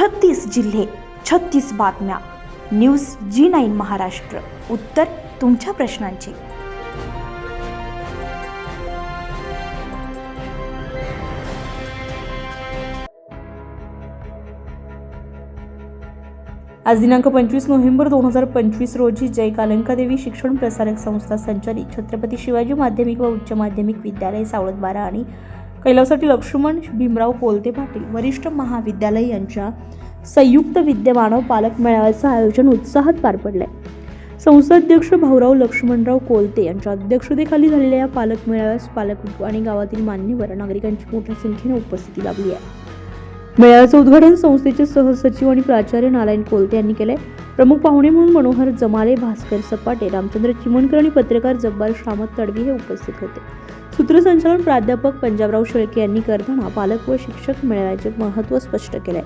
छत्तीस जिल्हे छत्तीस बातम्या. News G nine Maharashtra. उत्तर तुमच्या प्रश्नांची. आज दिनांक पंचवीस नोव्हेंबर दोन हजार पंचवीस रोजी जय कालंकादेवी शिक्षण प्रसारक संस्था संचालित छत्रपती शिवाजी माध्यमिक व उच्च माध्यमिक विद्यालय सावळत बारा आणि कैलावसाठी लक्ष्मण भीमराव कोलते पाटील वरिष्ठ महाविद्यालय यांच्या संयुक्त विद्यमानव पालक मेळाव्याचं आयोजन उत्साहात पार पडलं आहे संस्थाध्यक्ष भाऊराव लक्ष्मणराव कोलते यांच्या अध्यक्षतेखाली झालेल्या या पालक मेळाव्यास पालक आणि गावातील मान्यवर नागरिकांची मोठ्या संख्येने उपस्थिती लाभली आहे. मेळाव्याचं उद्घाटन संस्थेचे सहसचिव आणि प्राचार्य नारायण कोलते यांनी केले प्रमुख पाहुणे म्हणून मनोहर जमाले भास्कर सपाटे रामचंद्र चिमणकर आणि पत्रकार जब्बार शामत तडवी हे उपस्थित होते. सूत्रसंचालन प्राध्यापक पंजाबराव शेळके यांनी करताना पालक व शिक्षक मेळाव्याचे महत्त्व स्पष्ट केले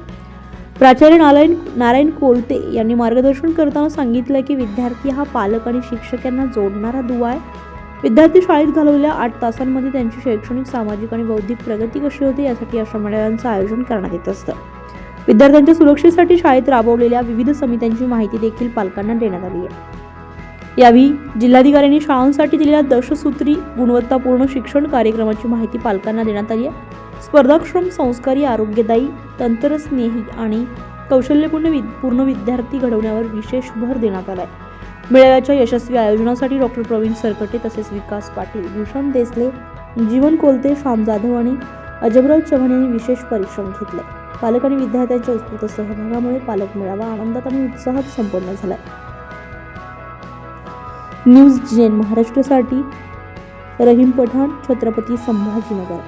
प्राचार्य नारायण नारायण कोलते यांनी मार्गदर्शन करताना सांगितलं की विद्यार्थी हा पालक आणि शिक्षक यांना जोडणारा दुवा आहे. विद्यार्थी शाळेत घालवलेल्या आठ तासांमध्ये त्यांची शैक्षणिक सामाजिक आणि बौद्धिक प्रगती कशी होते यासाठी अशा मेळाव्यांचं आयोजन करण्यात येत असतं. विद्यार्थ्यांच्या सुरक्षेसाठी शाळेत राबवलेल्या विविध समित्यांची माहिती देखील पालकांना देण्यात आली आहे. यावेळी जिल्हाधिकाऱ्यांनी शाळांसाठी दिलेल्या दशसूत्री गुणवत्तापूर्ण शिक्षण कार्यक्रमाची माहिती पालकांना देण्यात आली आहे. स्पर्धाक्षम संस्कारी आरोग्यदायी तंत्रस्नेही आणि कौशल्यपूर्ण वि पूर्ण विद्यार्थी घडवण्यावर विशेष भर देण्यात आला आहे मेळाव्याच्या यशस्वी आयोजनासाठी डॉक्टर प्रवीण सरकटे तसेच विकास पाटील भूषण देसले जीवन कोलते श्याम जाधव आणि अजबराव चव्हाण यांनी विशेष परिश्रम घेतले. पालक आणि विद्यार्थ्यांच्या उत्स्फूर्त सहभागामुळे पालक मेळावा आनंदात आणि उत्साहात संपन्न झाला. न्यूज जेन महाराष्ट्रासाठी रहीम पठाण छत्रपती संभाजीनगर.